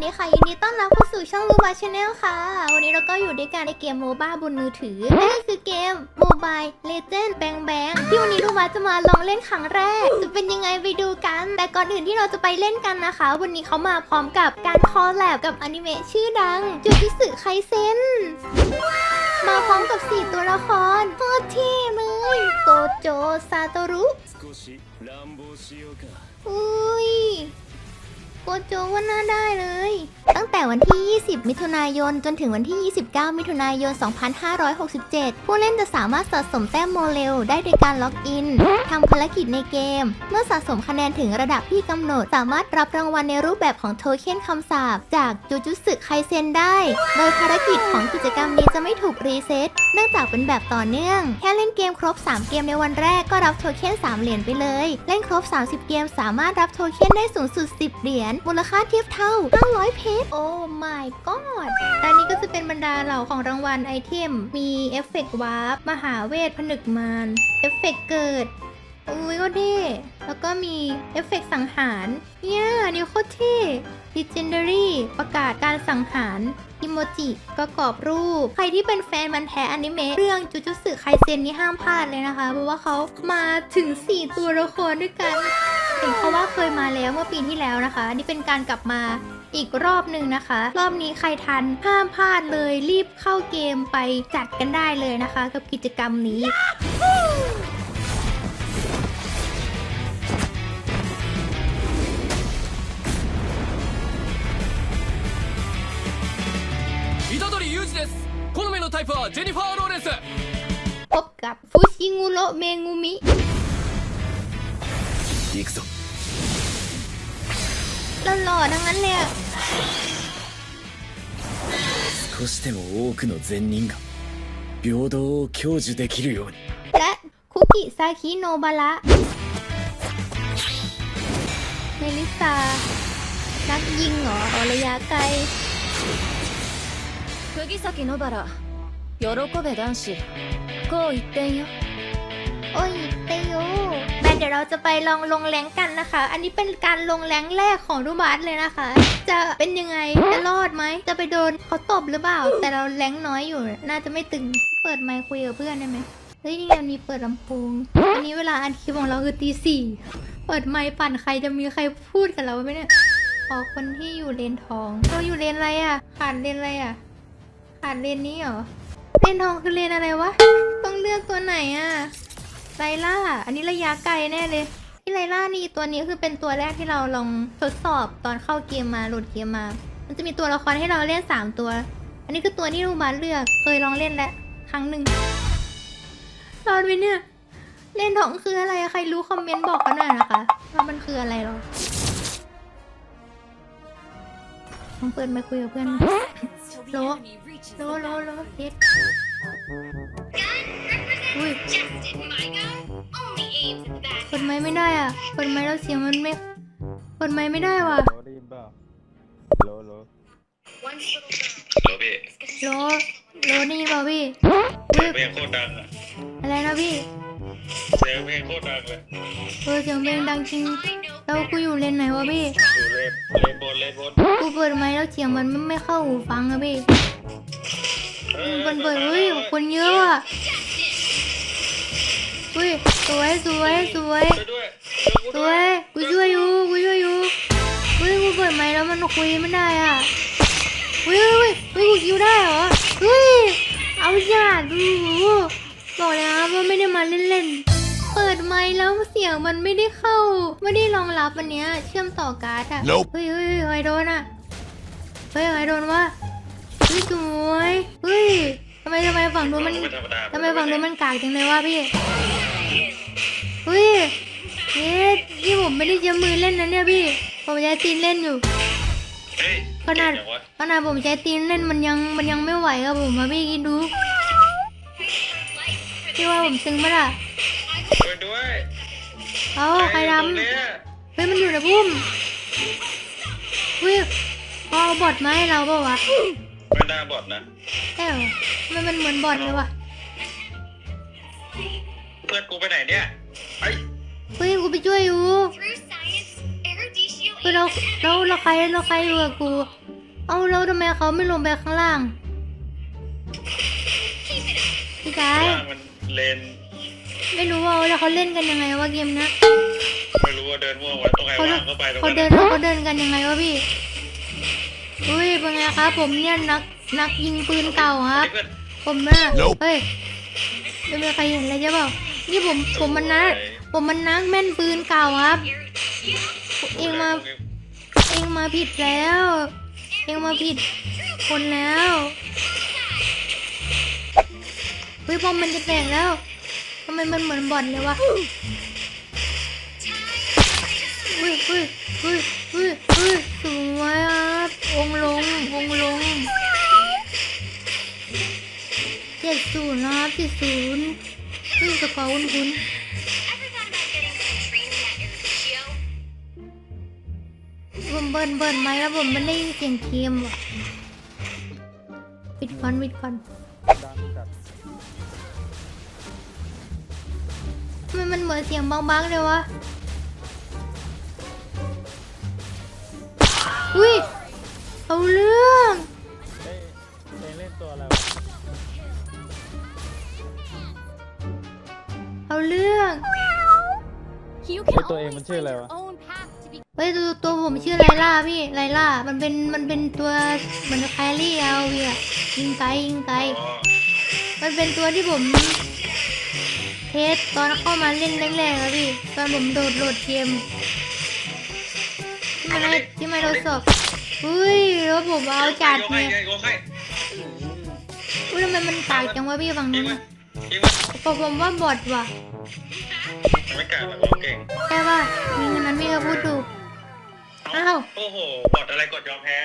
สดีค่ะยินดีต้อนรับเข้าสู่ช่องลูบาชาแนลค่ะ วันนี้เราก็อยู่ด้วยกันในเกมโมบ้าบนมือถือนี่คือเกมโมบายเลเจนด์แบงแบงที่วันนี้ลูบาจะมาลองเล่นครั้งแรก จะเป็นยังไงไปดูกัน แต่ก่อนอื่นที่เราจะไปเล่นกันนะคะ วันนี้เขามาพร้อมกับการคอลแลบกับอนิเมะชื่อดังจูจิสึไคเซนมาพร้อมกับ 4 ตัวละครโคตรเท่เลยโกโจซาโตรุอุ้ย โกโจว่าน่าได้เลย ตั้งแต่วันที่ 20 มิถุนายน จนถึงวันที่ 29 มิถุนายน 2567 ผู้เล่นจะสามารถสะสมแต้มโมเลลได้โดยการล็อกอินทำภารกิจในเกม เมื่อสะสมคะแนนถึงระดับที่กำหนด สามารถรับรางวัลในรูปแบบของโทเค็นคำสาปจากจูจุสึไคเซนได้ โดยภารกิจของกิจกรรมนี้จะไม่ถูกรีเซ็ตเนื่องจากเป็นแบบต่อเนื่อง แค่เล่นเกมครบ 3 เกมในวันแรกก็รับโทเค็น3 เหรียญไปเลย เล่นครบ 30 เกมสามารถรับโทเค็นได้สูงสุด 10 เหรียญมูลค่าเทียบเท่า 500 เพชรโอ้ my god อันนี้ก็จะเป็นบรรดาเหล่าของรางวัลไอเทม มีเอฟเฟกต์วาร์ปมหาเวทผนึกมารเอฟเฟกต์เกิดอุ้ยก็เท่แล้วก็มีเอฟเฟกต์สังหารเนี่ยนนี่โคตรเท่ Legendary ประกาศการสังหารอิโมจิประกอบรูป ใครที่เป็นแฟนมันแท้อนิเมะเรื่องจูจูสึไคเซนนี่ห้ามพลาดเลยนะคะ เพราะว่าเขามาถึง 4 ตัวละครด้วยกัน เห็นเขาว่าเคยมาแล้วเมื่อปีที่แล้วนะคะ นี่เป็นการกลับมา อีกรอบหนึ่งนะคะ รอบนี้ใครทันห้ามพลาดเลยรีบเข้าเกมไปจัดกันได้เลยนะคะ กับกิจกรรมนี้ 虎杖裕二です好みのタイプはジェニファー・ローレンス พบกับฟูชิงุโระเมงุมิ 行くぞ หล่อๆทั้งนั้นเลยอะ 少しでも多くの善人が平等を享受できるように และคุกิซาคิโนบาระเมลิซา นักยิงเหรออระยะไกล 釘崎野原喜べ男子こう一点よ โอ้ยเตโยแม่ เดี๋ยวเราจะไปลองลงแรงกันนะคะ อันนี้เป็นการลงแรงแรกของรูบัสเลยนะคะ จะเป็นยังไง จะรอดไหม จะไปโดนเขาตบหรือเปล่า แต่เราแรงน้อยอยู่ น่าจะไม่ตึง เปิดไมค์คุยกับเพื่อนได้ไหมเฮ้ยนี่ไงมีเปิดลำโพง อันนี้เวลาอันคลิปของเราคือตีสี่เปิดไมค์ปั่นใครจะมีใครพูดกับเราไหมเนี่ยขอคนที่อยู่เลนทอง เราอยู่เลนอะไรอะ ขาดเลนอะไรอะ ขาดเลนนี้เหรอ เลนทองคือเลนอะไรวะ ต้องเลือกตัวไหนอะ ไลล่า อันนี้ระยะไกลแน่เลยที่ไลล่านี่ตัวนี้คือเป็นตัวแรกที่เราลองทดสอบตอนเข้าเกมมาโหลดเกมมา มันจะมีตัวละครให้เราเล่น 3 ตัว อันนี้คือตัวที่ลูกบาสเลือก เคยลองเล่นแล้วครั้งหนึ่งรอดไหมเนี่ย เล่นทองคืออะไร ใครรู้คอมเมนต์บอกกันหน่อยนะคะว่ามันคืออะไรหรอลองเปิดมาคุยกับเพื่อนหน่อยโลโลโลโลเฮ็ด อุ้ยเปิดไม้ไม่ได้อะเปิดไม้แล้วเสียงมันไม่เปิดไม้ไม่ได้ว่ะโลได้ยินเปล่าโลโลโลพี่โลโลนี่เปล่าพี่เสียงเพลงโคตรดังอะอะไรนะพี่เสียงเพลงโคตรดังเลยเออเสียงเพลงดังจริงแล้วกูอยู่เลนไหนวะพี่อยู่เลนเลนบนเลนบนกูเปิดไม้แล้วเสียงมันไม่ไม่เข้าหูฟังอะพี่มันเปิดเฮ้ยคนเยอะอะ เฮ้ยสวยสวยสวยช่วยด้วยสวยกูช่วยอยู่กูช่วยอยู่เฮ้ยกูเปิดไม้แล้วมันคุยไม่ได้อะเฮ้ยเฮ้ยเฮ้ยกูคิวได้เหรอเฮ้ยเอาอย่าดูบอกเลยนะว่าไม่ได้มาเล่นๆ เปิดไมค์แล้วเสียงมันไม่ได้เข้า ไม่ได้รองรับอันเนี้ยเชื่อมต่อการ์ดอะเฮ้ยเฮ้ยใครโดนอะ เฮ้ยใครโดนวะเฮ้ยสวยเฮ้ยทำไมทำไมฝั่งนู้นมันไม่ธรรมดาทำไมฝั่งนู้นมันกากจังเลยวะพี่ เฮ้ยเฮ้ยนี่ผมไม่ได้ใช้มือเล่นนะเนี่ยพี่ ผมใช้ตีนเล่นอยู่ เฮ้ยขนาดเก่งจังวะขนาดผมใช้ตีนเล่นมันยังมันยังไม่ไหวกับผมมาพี่คิดดูพี่ว่าผมตึงไหมล่ะช่วยด้วยเอาใครทตรงเนี้ยำเฮ้ยมันอยู่ในพุ่มเฮ้ยเขาเอาบอทมาให้เราเปล่าวะไม่น่าบอดนะ ใช่เหรอมันมันเหมือนบอทเลยวะเพื่อนกูไปไหนเนี่ย ไอ้เฮ้ยกูไปช่วยอยู่ Through science, Erudicio เฮ้ยเราเราเราใครเราใครอยู่กับกู เอาแล้วทำไมเขาไม่ลงไปข้างล่างพี่ชายล่างมันเลนไม่รู้ว่าแล้วเขาเล่นกันยังไงวะเกมนะไม่รู้ว่าเดินม่วงไว้ตรงไหนเขาเดิว่านงก็ไปตรงเขานั้นเดินเขาเดินกันยังไงวะพี่อุ้ยเป็นไงครับ ผมเนี่ยนักนักยิงปืนเก่าครับเพื่อนผมนะเฮ้ยไม่มีใครเห็นอะไรใช่เปล่า นี่ผมผมมันนะผมมันนักแม่นปืนเก่าครับ เองมา เองมาผิดแล้ว เองมาผิดคนแล้วเฮ้ยบอมมันจะแตกแล้วทำไมมันเหมือนบอลเลยวะเฮ้ยเฮ้ยเฮ้ยเฮ้ยเฮ้ยสวยครับองลงองลงเจ็ดศูนย์นะครับเจ็ดศูนย์ กระเป๋าคุณคุณผมเบิร์นเบิร์นไหมแล้วผมไม่ได้ยินเสียงเกมว่ะปิดก่อนปิดก่อนดังจัดทำไมมันเหมือนเสียงบางๆเลยวะ อุ้ย เอาเรื่อง You เฮ้ can ยตัวเอง always มันชื่อ find อะไร your วะ own path to be เฮ้ยตัวตัวผมชื่อไลล่าพี่ไลล่ามันเป็นมันเป็นตัวเหมือนแครี่เอาเวียยิงไกลยิงไกลอ๋อมันเป็นตัวที่ผมเทสตอนเข้ามาเล่นแรกๆอะพี่ตอนผมโดดโหลดเกมที่มันให้ที่มันเราสอบอุ้ยแล้วผมเอาจัดโยกให้เนี่ยโยกให้อุ้ยทำไมมันกากจังวะพี่ฝั่งยินู้งนมันอะ ยิงมันพอผมว่าบอดว่ะมันไม่กล้าแบบเราเก่งใช่ป่ะมีเงินนั้นพี่ก็พูดถูกอ้าวโอ้โหบอดอะไรกดยอมแพ้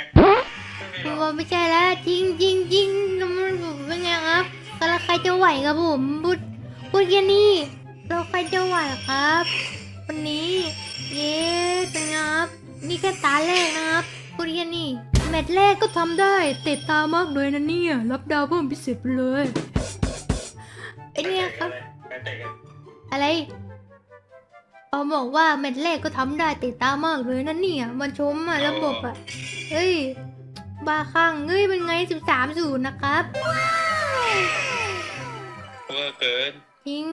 ไม่มีหรผมอกว่าไม่ใช่แล้วจริงจริงจริงแล้วมันเป็นไงครับแล้วใครจะไหวกับผมพูดพูดแค่นี้แล้วใครจะไหวครับ วันนี้เย้เป็นไงครับนี่แค่ตาแรกนะครับพูดแค่นี้แมตช์แรกก็ทำได้เตะตามากเลยนะเนี่ยรับดาวเพิ่มพิเศษไปเลย ไอเนี่ยครับอะไรเอาบอกว่าเม็ดแรกก็ทำได้ติดตามากเลยนะเนี่ย มันชมอะระบบอะเฮ้ย บาข้างเฮ้ยเป็นไงสิบสามศูนย์นะครับ เวอร์เกิน ทิ้ง